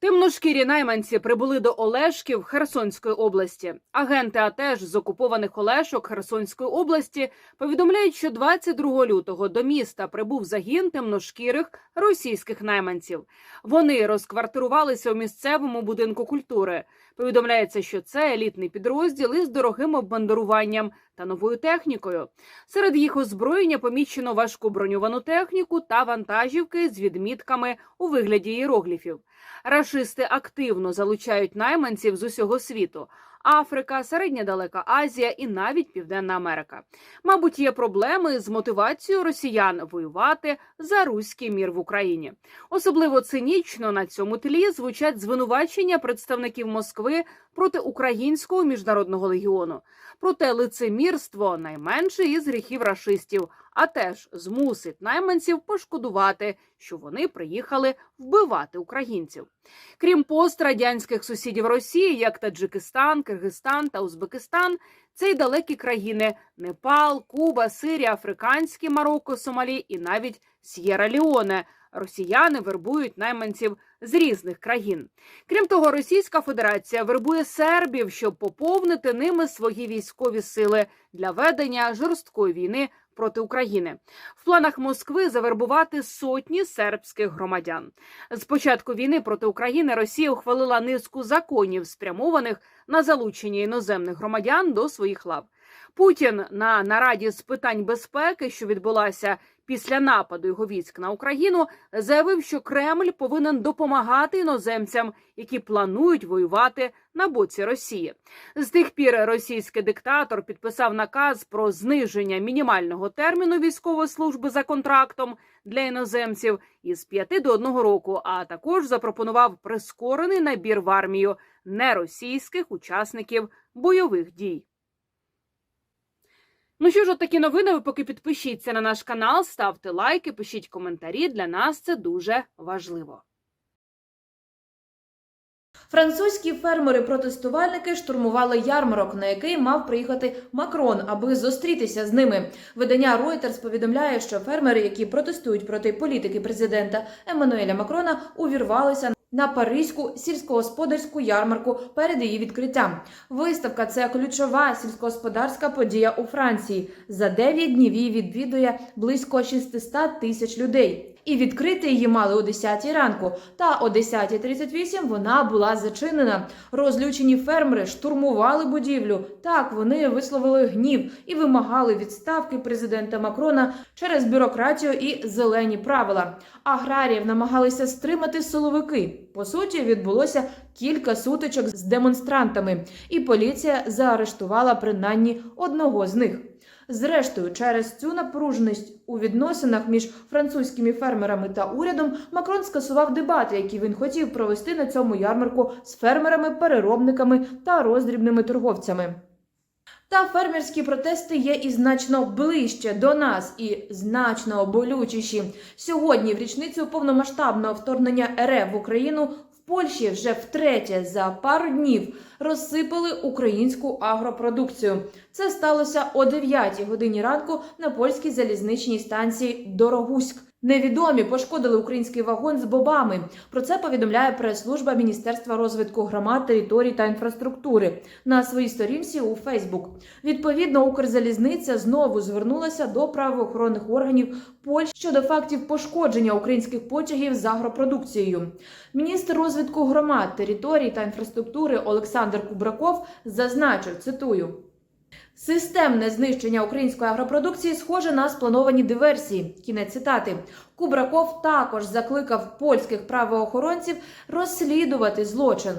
Темношкірі найманці прибули до Олешків Херсонської області. Агенти АТЕШ з окупованих Олешок Херсонської області повідомляють, що 22 лютого до міста прибув загін темношкірих російських найманців. Вони розквартирувалися у місцевому будинку культури. Повідомляється, що це елітний підрозділ із дорогим оббандеруванням та новою технікою. Серед їх озброєння помічено важку броньовану техніку та вантажівки з відмітками у вигляді іерогліфів. Рашисти активно залучають найманців з усього світу. Африка, Середня Далека Азія і навіть Південна Америка. Мабуть, є проблеми з мотивацією росіян воювати за руський мір в Україні. Особливо цинічно на цьому тлі звучать звинувачення представників Москви проти українського міжнародного легіону. Проте лицемірство найменше із гріхів рашистів, а теж змусить найманців пошкодувати, що вони приїхали вбивати українців. Крім пострадянських сусідів Росії, як Таджикистан, Киргизстан та Узбекистан, це й далекі країни Непал, Куба, Сирія, Африканські, Марокко, Сомалі і навіть С'єра Леоне. Росіяни вербують найманців з різних країн. Крім того, Російська Федерація вербує сербів, щоб поповнити ними свої військові сили для ведення жорсткої війни проти України. В планах Москви завербувати сотні сербських громадян. З початку війни проти України Росія ухвалила низку законів, спрямованих на залучення іноземних громадян до своїх лав. Путін на нараді з питань безпеки, що відбулася після нападу його військ на Україну, заявив, що Кремль повинен допомагати іноземцям, які планують воювати на боці Росії. З тих пір російський диктатор підписав наказ про зниження мінімального терміну військової служби за контрактом для іноземців із 5 до 1 року, а також запропонував прискорений набір в армію неросійських учасників бойових дій. Ну що ж, от такі новини. Ви поки підпишіться на наш канал, ставте лайки, пишіть коментарі. Для нас це дуже важливо. Французькі фермери-протестувальники штурмували ярмарок, на який мав приїхати Макрон, аби зустрітися з ними. Видання Reuters повідомляє, що фермери, які протестують проти політики президента Еммануеля Макрона, увірвалися на паризьку сільськогосподарську ярмарку перед її відкриттям. Виставка це ключова сільськогосподарська подія у Франції. За 9 днів її відвідує близько 600 тисяч людей. І відкрити її мали о 10 ранку. Та о 10.38 вона була зачинена. Розлючені фермери штурмували будівлю. Так вони висловили гнів і вимагали відставки президента Макрона через бюрократію і зелені правила. Аграріїв намагалися стримати силовики. По суті, відбулося кілька сутичок з демонстрантами, і поліція заарештувала принаймні одного з них. Зрештою, через цю напруженість у відносинах між французькими фермерами та урядом Макрон скасував дебати, які він хотів провести на цьому ярмарку з фермерами, переробниками та роздрібними торговцями. Та фермерські протести є і значно ближче до нас, і значно болючіші. Сьогодні, в річницю повномасштабного вторгнення РФ в Україну, Польщі вже втретє за пару днів розсипали українську агропродукцію. Це сталося о 9 годині ранку на польській залізничній станції Дорогуськ. Невідомі пошкодили український вагон з бобами. Про це повідомляє прес-служба Міністерства розвитку громад, територій та інфраструктури на своїй сторінці у Фейсбук. Відповідно, Укрзалізниця знову звернулася до правоохоронних органів Польщі щодо фактів пошкодження українських потягів з агропродукцією. Міністр розвитку громад, територій та інфраструктури Олександр Кубраков зазначив, цитую. Системне знищення української агропродукції схоже на сплановані диверсії. Кінець цитати. Кубраков також закликав польських правоохоронців розслідувати злочин.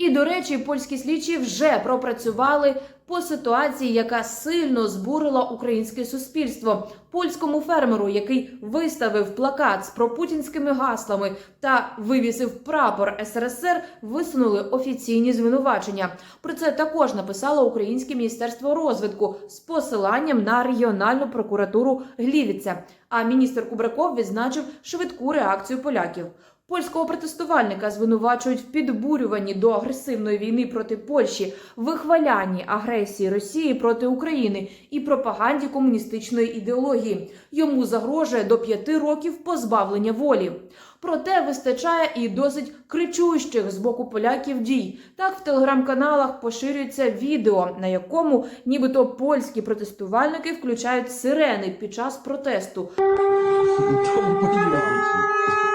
І, до речі, польські слідчі вже пропрацювали по ситуації, яка сильно збурила українське суспільство. Польському фермеру, який виставив плакат з пропутінськими гаслами та вивісив прапор СРСР, висунули офіційні звинувачення. Про це також написало Українське міністерство розвитку з посиланням на регіональну прокуратуру Глівіця. А міністр Кубраков відзначив швидку реакцію поляків. Польського протестувальника звинувачують в підбурюванні до агресивної війни проти Польщі, вихвалянні агресії Росії проти України і пропаганді комуністичної ідеології. Йому загрожує до п'яти років позбавлення волі. Проте вистачає і досить кричущих з боку поляків дій. Так в телеграм-каналах поширюється відео, на якому нібито польські протестувальники включають сирени під час протесту.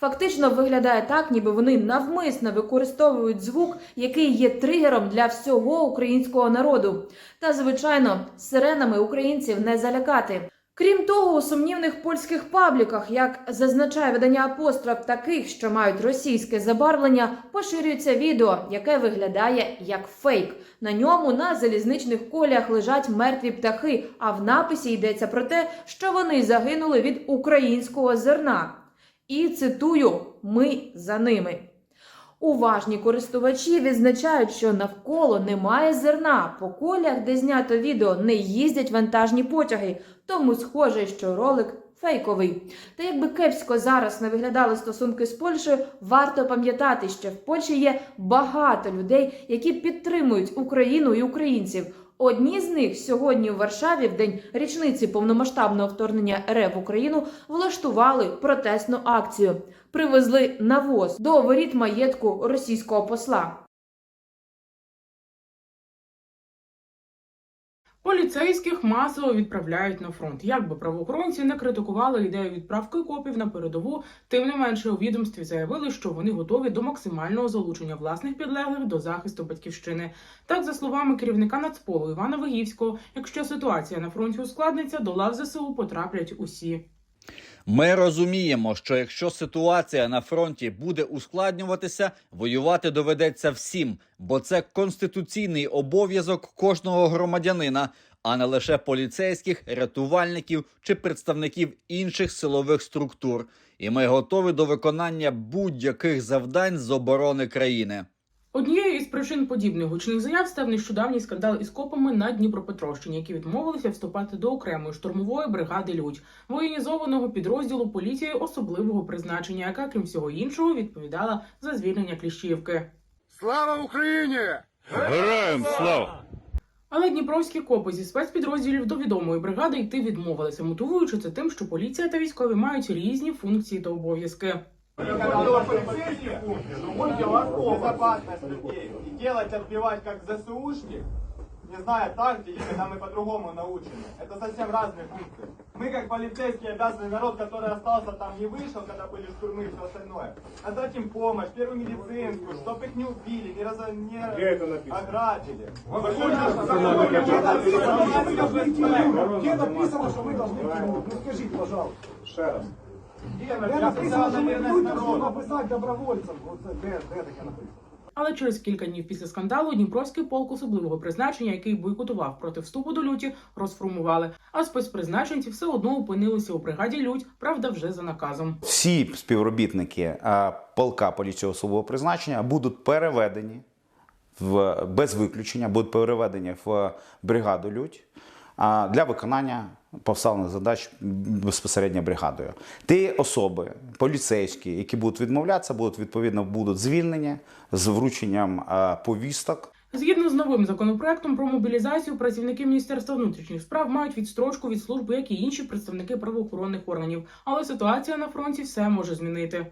Фактично виглядає так, ніби вони навмисно використовують звук, який є тригером для всього українського народу. Та звичайно, сиренами українців не залякати. Крім того, у сумнівних польських пабліках, як зазначає видання апостроф таких, що мають російське забарвлення, поширюється відео, яке виглядає як фейк. На ньому на залізничних коліях лежать мертві птахи, а в написі йдеться про те, що вони загинули від українського зерна. І цитую: ми за ними. Уважні користувачі відзначають, що навколо немає зерна. По колях, де знято відео, не їздять вантажні потяги, тому схоже, що ролик фейковий. Та якби кепсько зараз не виглядали стосунки з Польщею, варто пам'ятати, що в Польщі є багато людей, які підтримують Україну і українців. Одні з них сьогодні у Варшаві, в день річниці повномасштабного вторгнення РФ в Україну, влаштували протестну акцію. Привезли навоз до воріт маєтку російського посла. Поліцейських масово відправляють на фронт. Як би правоохоронці не критикували ідею відправки копів на передову, тим не менше у відомстві заявили, що вони готові до максимального залучення власних підлеглих до захисту батьківщини. Так, за словами керівника Нацполу Івана Вигівського, якщо ситуація на фронті ускладниться, до лав ЗСУ потраплять усі. Ми розуміємо, що якщо ситуація на фронті буде ускладнюватися, воювати доведеться всім, бо це конституційний обов'язок кожного громадянина, а не лише поліцейських, рятувальників чи представників інших силових структур. І ми готові до виконання будь-яких завдань з оборони країни. Однією причин подібних гучних заяв став нещодавній скандал із копами на Дніпропетровщині, які відмовилися вступати до окремої штурмової бригади Людь, воєнізованого підрозділу поліції особливого призначення, яка, крім всього іншого, відповідала за звільнення Кліщівки. Слава Україні! Героям слава! Але дніпровські копи зі спецпідрозділів до відомої бригади йти відмовилися, мотивуючи це тим, що поліція та військові мають різні функції та обов'язки. Безопасность людей. И делать, отбивать как ЗСУшник, не зная тактики, когда мы по-другому научены. Это совсем разные функции. Мы, как полицейские, обязаны народ, который остался там, не вышел, когда были штурмы и все остальное, отдать им помощь, первую медицинскую, чтобы их не убили, не, раз... не ограбили. Где написано, что мы должны тянуть? Ну скажите, пожалуйста. Где Де написано, що ми написати добровольцям. Оце де, де таке написано? Але через кілька днів після скандалу Дніпровський полк особливого призначення, який бойкотував проти вступу до люті, розформували. А спецпризначенці все одно опинилися у бригаді Людь, правда, вже за наказом. Всі співробітники полка поліції особового призначення будуть переведені в без виключення, будуть переведені в бригаду Людь а, для виконання поставлених задач безпосередньо бригадою. Ті особи, поліцейські, які будуть відмовлятися, будуть відповідно будуть звільнені з врученням е, повісток. Згідно з новим законопроектом про мобілізацію, працівники Міністерства внутрішніх справ мають відстрочку від служби, як і інші представники правоохоронних органів. Але ситуація на фронті все може змінити.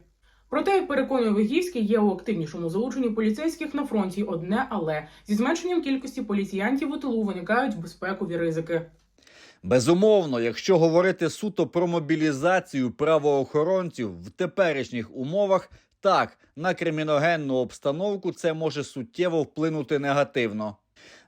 Проте, як переконує Вигівський, є у активнішому залученні поліцейських на фронті одне але зі зменшенням кількості поліціянтів у тилу виникають безпекові ризики. Безумовно, якщо говорити суто про мобілізацію правоохоронців в теперішніх умовах, так на криміногенну обстановку це може суттєво вплинути негативно.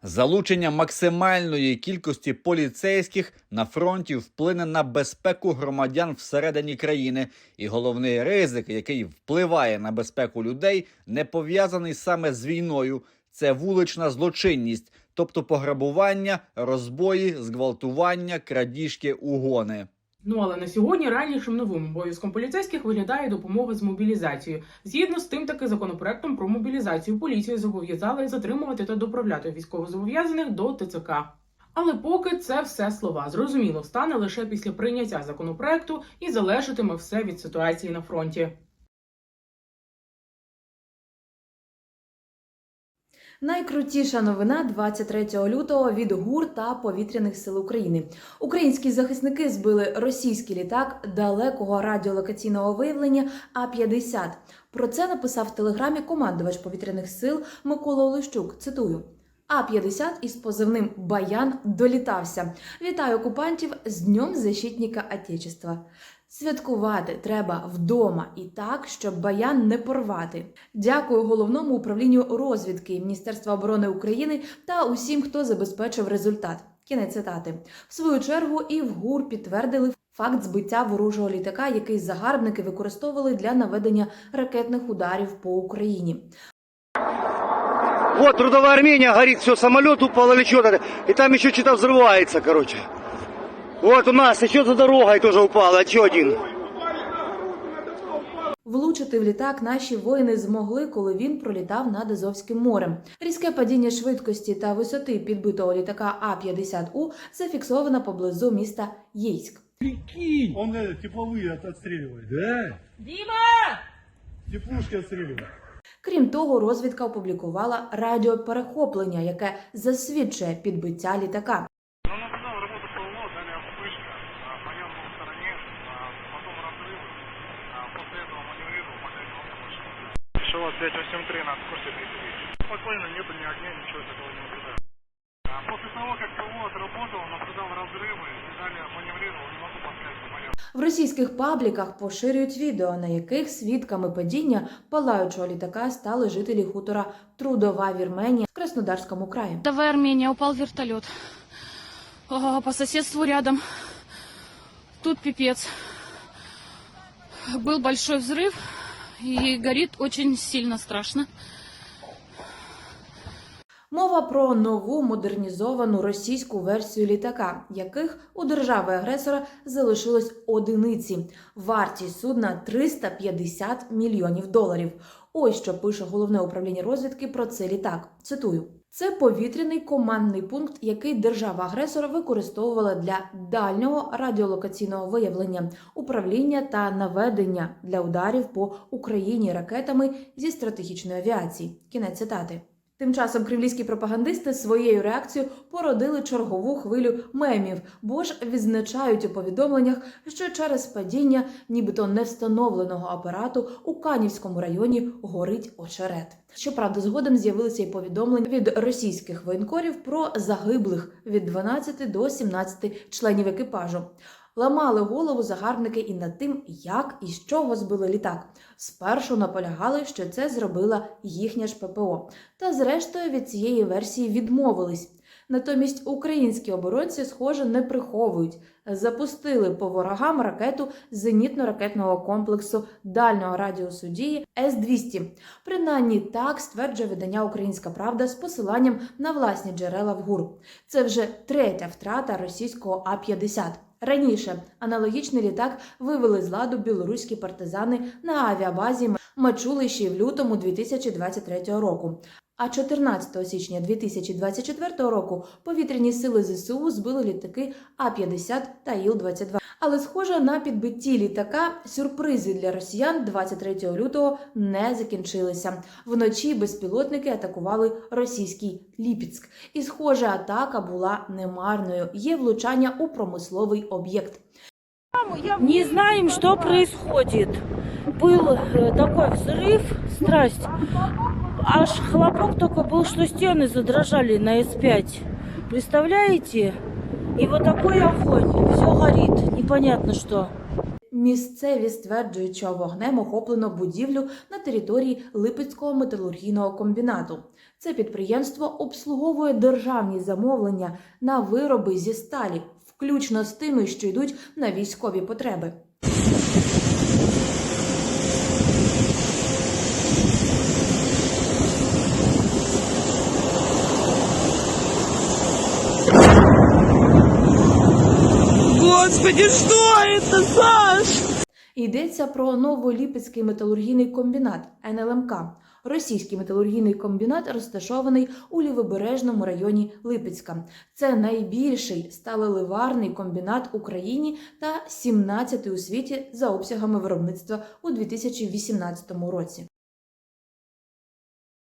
Залучення максимальної кількості поліцейських на фронті вплине на безпеку громадян всередині країни, і головний ризик, який впливає на безпеку людей, не пов'язаний саме з війною. Це вулична злочинність, тобто пограбування, розбої, зґвалтування, крадіжки, угони. Ну але на сьогодні ранішим новим обов'язком поліцейських виглядає допомога з мобілізацією. Згідно з тим, таки законопроектом про мобілізацію поліцію зобов'язали затримувати та доправляти військовозобов'язаних до ТЦК. Але поки це все слова. Зрозуміло, стане лише після прийняття законопроекту і залежатиме все від ситуації на фронті. Найкрутіша новина 23 лютого від ГУР та повітряних сил України. Українські захисники збили російський літак далекого радіолокаційного виявлення А-50. Про це написав в телеграмі командувач повітряних сил Микола Олещук. Цитую. А-50 із позивним Баян долітався. Вітаю окупантів з Днем Защитника Отечества. Святкувати треба вдома і так, щоб баян не порвати. Дякую головному управлінню розвідки Міністерства оборони України та усім, хто забезпечив результат. Кінець цитати. В свою чергу і в ГУР підтвердили факт збиття ворожого літака, який загарбники використовували для наведення ракетних ударів по Україні. Вот трудовая Армения горит, все, самолет упал. И там еще что-то взрывается, короче. Вот у нас еще за дорогой тоже упало, еще один. Влучити в літак наші воїни змогли, коли він пролітав над Азовським морем. Різке падіння швидкості та висоти підбитого літака А-50У зафіксовано поблизу міста Єйськ. Прикинь! Он э, тепловые отстреливает. Да? Дима! Теплушки отстреливает. Крім того, розвідка опублікувала радіоперехоплення, яке засвідчує підбиття літака. Російських пабліках поширюють відео, на яких свідками падіння палаючого літака стали жителі хутора Трудова Вірменія в Краснодарському краї. Армения, упал вертолет. Ага, по соседству рядом. Тут пипец. Был большой взрыв и горит очень сильно страшно. Мова про нову модернізовану російську версію літака, яких у держави-агресора залишилось одиниці. Вартість судна 350 мільйонів доларів. Ось що пише головне управління розвідки про цей літак. Цитую. Це повітряний командний пункт, який держава-агресор використовувала для дальнього радіолокаційного виявлення, управління та наведення для ударів по Україні ракетами зі стратегічної авіації. Кінець цитати. Тим часом кремлівські пропагандисти своєю реакцією породили чергову хвилю мемів, бо ж відзначають у повідомленнях, що через падіння нібито невстановленого апарату у Канівському районі горить очерет. Щоправда, згодом з'явилися й повідомлення від російських воєнкорів про загиблих від 12 до 17 членів екіпажу. Ламали голову загарбники і над тим, як і з чого збили літак. Спершу наполягали, що це зробила їхня ж ППО. Та зрештою від цієї версії відмовились. Натомість українські оборонці, схоже, не приховують. Запустили по ворогам ракету зенітно-ракетного комплексу дальнього радіусу дії С-200. Принаймні так стверджує видання Українська Правда з посиланням на власні джерела в ГУР. Це вже третя втрата російського А-50. Раніше аналогічний літак вивели з ладу білоруські партизани на авіабазі Мачулищі в лютому 2023 року. А 14 січня 2024 року повітряні сили ЗСУ збили літаки А-50 та Іл-22. Але схоже на підбитті літака сюрпризи для росіян 23 лютого не закінчилися. Вночі безпілотники атакували російський Ліпіцьк. І схоже, атака була немарною. Є влучання у промисловий об'єкт. Не знаем, что происходит. Был э, такой взрыв, страсть. Аж хлопок только был, что стены задрожали на С5. Представляете? И вот такой огонь. Все горит. Непонятно что. Місцеві стверджують, що вогнем охоплено будівлю на території Липецького металургійного комбінату. Це підприємство обслуговує державні замовлення на вироби зі сталі, включно з тими, що йдуть на військові потреби. Господи, что это, Саш? Йдеться про Новоліпецький металургійний комбінат НЛМК. Російський металургійний комбінат розташований у лівобережному районі Липецька. Це найбільший сталеливарний комбінат Україні та 17-й у світі за обсягами виробництва у 2018 році.